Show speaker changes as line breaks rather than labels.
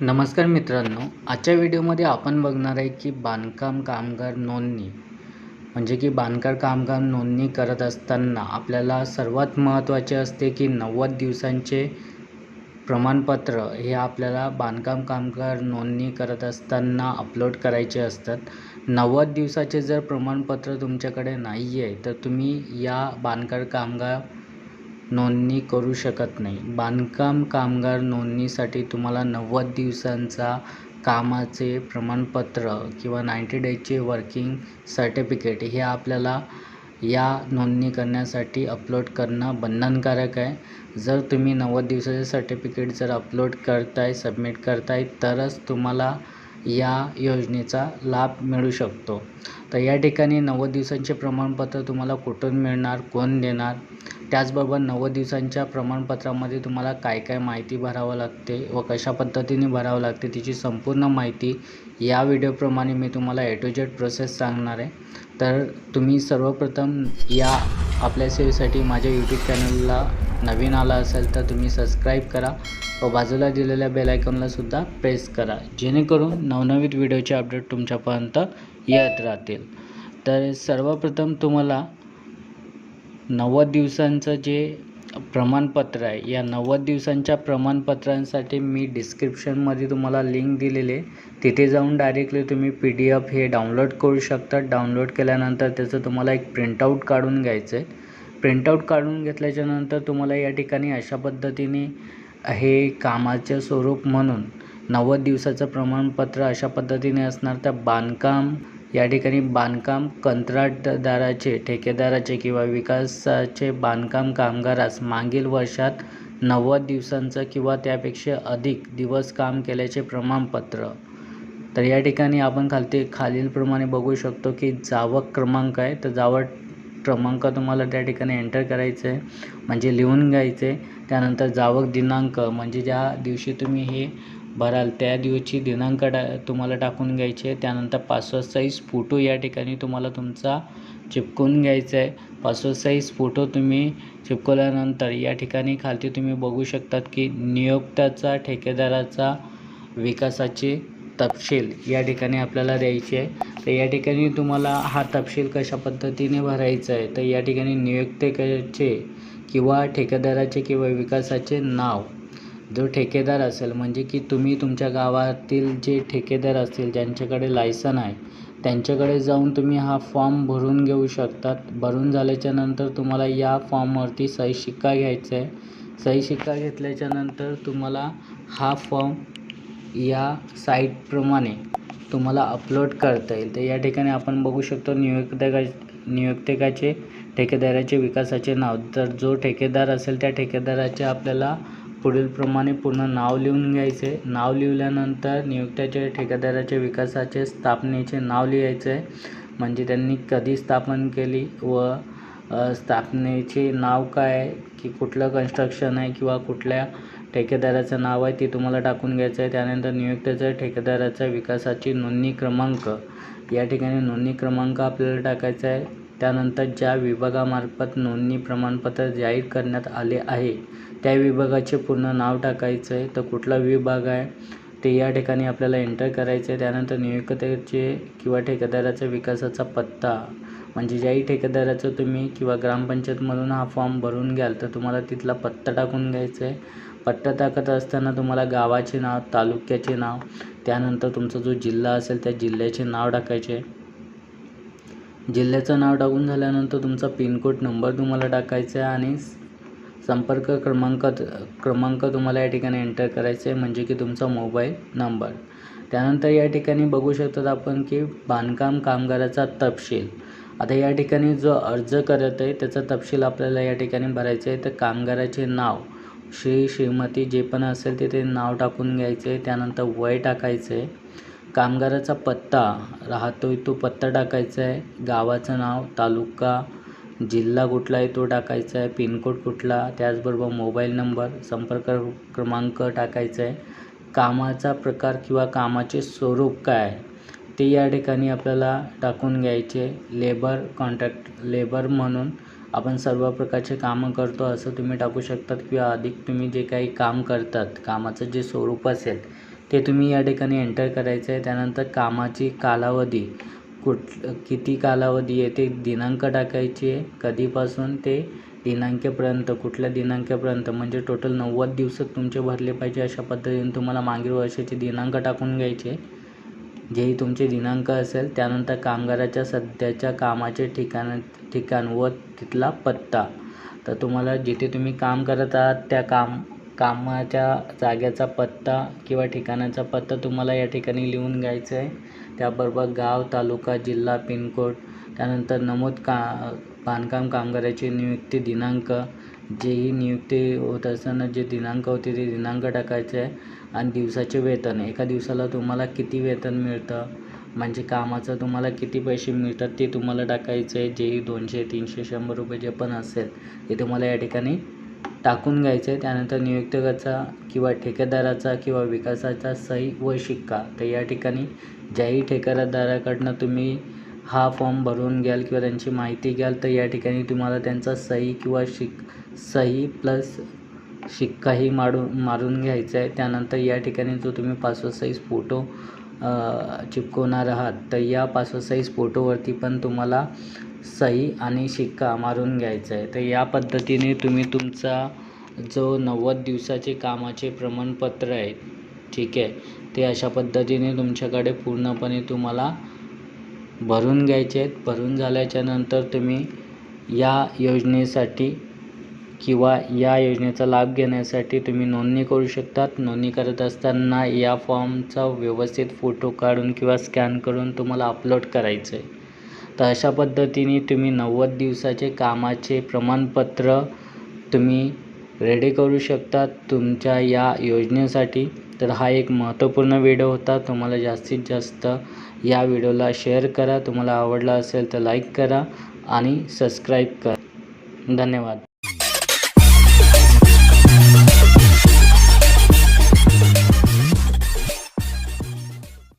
नमस्कार मित्रांनो आजच्या व्हिडिओमध्ये आपण बघणार आहे की बांधकाम कामगार नोंदणी म्हणजे की बांधकाम कामगार नोंदणी करत असताना आपल्याला सर्वात महत्त्वाचे असते की नव्वद दिवसांचे प्रमाणपत्र हे आपल्याला बांधकाम कामगार नोंदणी करत असताना अपलोड करायचे असतात. नव्वद दिवसाचे जर प्रमाणपत्र तुमच्याकडे नाही आहे तर तुम्ही या बांधकाम कामगार नोंदणी करू शकत नाही. बांधकाम कामगार नोंदणीसाठी तुम्हाला नव्वद दिवसांचा कामाचे प्रमाणपत्र किंवा नाईंटी डेजचे वर्किंग सर्टिफिकेट हे आपल्याला या नोंदणी करण्यासाठी अपलोड करणं बंधनकारक आहे. जर तुम्ही नव्वद दिवसाचे सर्टिफिकेट जर अपलोड करताय सबमिट करताय तरच तुम्हाला या योजनेचा लाभ मिळू शकतो. तर या ठिकाणी नव्वद दिवसांचे प्रमाणपत्र तुम्हाला कुठून मिळणार कोण देणार त्याचबरोबर नव्वद दिवसांच्या प्रमाणपत्रामध्ये तुम्हाला काय काय माहिती भरावं लागते व कशा पद्धतीने भरावं लागते तिची संपूर्ण माहिती या व्हिडिओप्रमाणे मी तुम्हाला ए टू जेड प्रोसेस सांगणार आहे. तर तुम्ही सर्वप्रथम या आपल्या सेवेसाठी माझ्या यूट्यूब चॅनलला नवीन आला असेल तर तुम्ही सबस्क्राईब करा व बाजूला दिलेल्या बेल प्रेस करा जेणेकरून नवनवीन व्हिडिओचे अपडेट तुमच्यापर्यंत येत राहतील. तर सर्वप्रथम तुम्हाला नव्वद दिवसांचं जे प्रमाणपत्र आहे या नव्वद दिवसांच्या प्रमाणपत्रांसाठी मी डिस्क्रिप्शनमध्ये तुम्हाला लिंक दिलेली. आहे तिथे जाऊन डायरेक्टली तुम्ही पी डी एफ हे डाउनलोड करू शकता. डाउनलोड केल्यानंतर त्याचं तुम्हाला एक प्रिंटआउट काढून घ्यायचं आहे प्रिंटआउट काढून घेतल्याच्यानंतर तुम्हाला या ठिकाणी अशा पद्धतीने हे कामाचे स्वरूप म्हणून नव्वद दिवसाचं प्रमाणपत्र अशा पद्धतीने असणार. त्या बांधकाम या ठिकाणी बांधकाम कंत्राटदाराचे ठेकेदाराचे किंवा विकासाचे बांधकाम कामगारास मागील वर्षात नव्वद दिवसांचं किंवा त्यापेक्षा अधिक दिवस काम केल्याचे प्रमाणपत्र. तर या ठिकाणी आपण खालती खालीलप्रमाणे बघू शकतो की जावक क्रमांक आहे. तर जावक क्रमांक तुम्हाला त्या ठिकाणी एंटर करायचं आहे. म्हणजे लिहून घ्यायचं आहे. त्यानंतर जावक दिनांक म्हणजे ज्या दिवशी तुम्ही हे भराल. त्या दिवशी दिनांक टा तुम्हाला टाकून घ्यायचे. आहे त्यानंतर पासवर्ड साईज फोटो या ठिकाणी तुम्हाला तुमचा चिपकून घ्यायचा आहे. पासवर्ड साईज फोटो तुम्ही चिपकवल्यानंतर या ठिकाणी खालती तुम्ही बघू शकतात की नियोक्त्याचा ठेकेदाराचा विकासाचे तपशील या ठिकाणी आपल्याला द्यायचे आहे. तर या ठिकाणी तुम्हाला हा तपशील कशा पद्धतीने भरायचा आहे? तर या ठिकाणी नियोक्तेचे किंवा ठेकेदाराचे किंवा विकासाचे नाव जो ठेकेदार असेल म्हणजे की तुम्ही तुमच्या गावातील जे ठेकेदार असतील ज्यांच्याकडे लायसन आहे त्यांच्याकडे जाऊन तुम्ही हा फॉर्म भरून घेऊ शकतात. भरून झाल्याच्यानंतर तुम्हाला या फॉर्मवरती सही शिक्का घ्यायचा आहे. सही शिक्का घेतल्याच्यानंतर तुम्हाला हा फॉर्म या साईटप्रमाणे तुम्हाला अपलोड करता येईल. तर या ठिकाणी आपण बघू शकतो नियुक्तका नियुक्तकाचे ठेकेदाराचे विकासाचे नाव. तर जो ठेकेदार असेल त्या ठेकेदाराचे आपल्याला पुढीलप्रमाणे पूर्ण नाव लिहून घ्यायचे. नाव लिहिल्यानंतर नियुक्त्याचे ठेकेदाराचे विकासाचे स्थापनेचे नाव लिहायचे. आहे म्हणजे त्यांनी कधी स्थापन केली व स्थापनेचे नाव काय आहे की कुठलं कन्स्ट्रक्शन आहे किंवा कुठल्या ठेकेदाराचं नाव आहे ते तुम्हाला टाकून घ्यायचं आहे. त्यानंतर नियुक्त्याच्या ठेकेदाराच्या विकासाची नोंदणी क्रमांक. या ठिकाणी नोंदणी क्रमांक आपल्याला टाकायचा आहे. त्यानंतर ज्या विभागामार्फत नोंदणी प्रमाणपत्र जाहीर करण्यात आले आहे त्या विभागाचे पूर्ण नाव टाकायचं आहे तर कुठला विभाग आहे ते या ठिकाणी आपल्याला एंटर करायचं आहे त्यानंतर नियोक्त्याचे किंवा ठेकेदाराचा विकासाचा पत्ता. म्हणजे ज्याही ठेकेदाराचं तुम्ही किंवा ग्रामपंचायतमधून हा फॉर्म भरून घ्याल तर तुम्हाला तिथला पत्ता टाकून घ्यायचा आहे पत्ता टाकत असताना तुम्हाला गावाचे नाव तालुक्याचे नाव त्यानंतर तुमचा जो जिल्हा असेल त्या जिल्ह्याचे नाव टाकायचे. जिल्ह्याचं नाव टाकून झाल्यानंतर तुमचा पिनकोड नंबर तुम्हाला टाकायचा आहे आणि संपर्क क्रमांक क्रमांक तुम्हाला या ठिकाणी एंटर करायचे आहे म्हणजे की तुमचा मोबाईल नंबर. त्यानंतर या ठिकाणी बघू शकतात आपण की बांधकाम कामगाराचा तपशील. आता या ठिकाणी जो अर्ज करत आहे त्याचा तपशील आपल्याला या ठिकाणी भरायचं आहे. तर कामगाराचे नाव श्री श्रीमती जे पण असेल ते ते नाव टाकून घ्यायचे आहे. त्यानंतर वय टाकायचं आहे. कामगाराचा पत्ता राहतो आहे तो पत्ता टाकायचा आहे. गावाचं नाव तालुका जिल्हा कुठला आहे तो टाकायचा आहे. पिनकोड कुठला त्याचबरोबर मोबाईल नंबर संपर्क क्रमांक टाकायचा आहे. कामाचा प्रकार किंवा कामाचे स्वरूप काय? आहे ते या ठिकाणी आपल्याला टाकून घ्यायचे. लेबर कॉन्ट्रॅक्ट लेबर म्हणून आपण सर्व प्रकारचे कामं करतो असं तुम्ही टाकू शकतात किंवा अधिक तुम्ही जे काही काम करतात कामाचं जे स्वरूप असेल हे तुम्ही या ठिकाणी एंटर करायचं आहे त्यानंतर कामाची कालावधी. कुठ किती कालावधी आहे ते दिनांक टाकायची. आहे कधीपासून ते दिनांकापर्यंत कुठल्या दिनांकापर्यंत? म्हणजे टोटल नव्वद दिवसात तुमचे भरले पाहिजे अशा पद्धतीने तुम्हाला मागील वर्षाचे दिनांक टाकून घ्यायचे. जेही तुमचे दिनांक असेल त्यानंतर कामगाराच्या सध्याच्या कामाचे ठिकाण ठिकाण व तिथला पत्ता. तर तुम्हाला जिथे तुम्ही काम करत आहात त्या काम कामाच्या जागेचा पत्ता किंवा ठिकाणाचा पत्ता तुम्हाला या ठिकाणी लिहून घ्यायचं आहे. त्याबरोबर गाव तालुका जिल्हा पिनकोड त्यानंतर नमूद का बांधकाम कामगाराची नियुक्ती दिनांक जेही नियुक्ती होत असताना जे दिनांक होते ते दिनांक टाकायचे आहे आणि दिवसाचे वेतन. एका दिवसाला तुम्हाला किती वेतन मिळतं? म्हणजे कामाचं तुम्हाला किती पैसे मिळतात ते तुम्हाला टाकायचं आहे. जेही दोनशे तीनशे शंभर रुपये जे पण असेल ते तुम्हाला या ठिकाणी टाकून घ्यायचं. आहे त्यानंतर नियुक्तकाचा किंवा ठेकेदाराचा किंवा विकासाचा सही व शिक्का. तर या ठिकाणी ज्याही ठेकेदाराकडनं तुम्ही हा फॉर्म भरून घ्याल किंवा त्यांची माहिती घ्याल तर या ठिकाणी तुम्हाला त्यांचा सही किंवा शिक सही प्लस शिक्काही मारून मारून घ्यायचा आहे. त्यानंतर या ठिकाणी जो तुम्ही पासपोर्ट साईज फोटो चिपकवणार आहात तर या पासपोर्ट साईज फोटोवरती पण तुम्हाला सही आणि शिक्का मारून घ्यायचा आहे तर या पद्धतीने तुम्ही तुमचा जो नव्वद दिवसाचे कामाचे प्रमाणपत्र आहे ठीक आहे ते अशा पद्धतीने तुमच्याकडे पूर्णपणे तुम्हाला भरून घ्यायचे आहेत. भरून झाल्याच्यानंतर तुम्ही या योजनेसाठी किंवा या योजनेचा लाभ घेण्यासाठी तुम्ही नोंदणी करू शकतात. नोंदणी करत असताना या फॉर्मचा व्यवस्थित फोटो काढून किंवा स्कॅन करून तुम्हाला अपलोड करायचं आहे तर अशा पद्धतीने तुम्ही नव्वद दिवसाचे कामाचे प्रमाणपत्र तुम्ही रेडी करू शकता तुमच्या या योजनेसाठी. तर हा एक महत्त्वपूर्ण व्हिडिओ होता. तुम्हाला जास्तीत जास्त या व्हिडिओला शेअर करा. तुम्हाला आवडला असेल तर लाईक करा आणि सबस्क्राईब करा. धन्यवाद.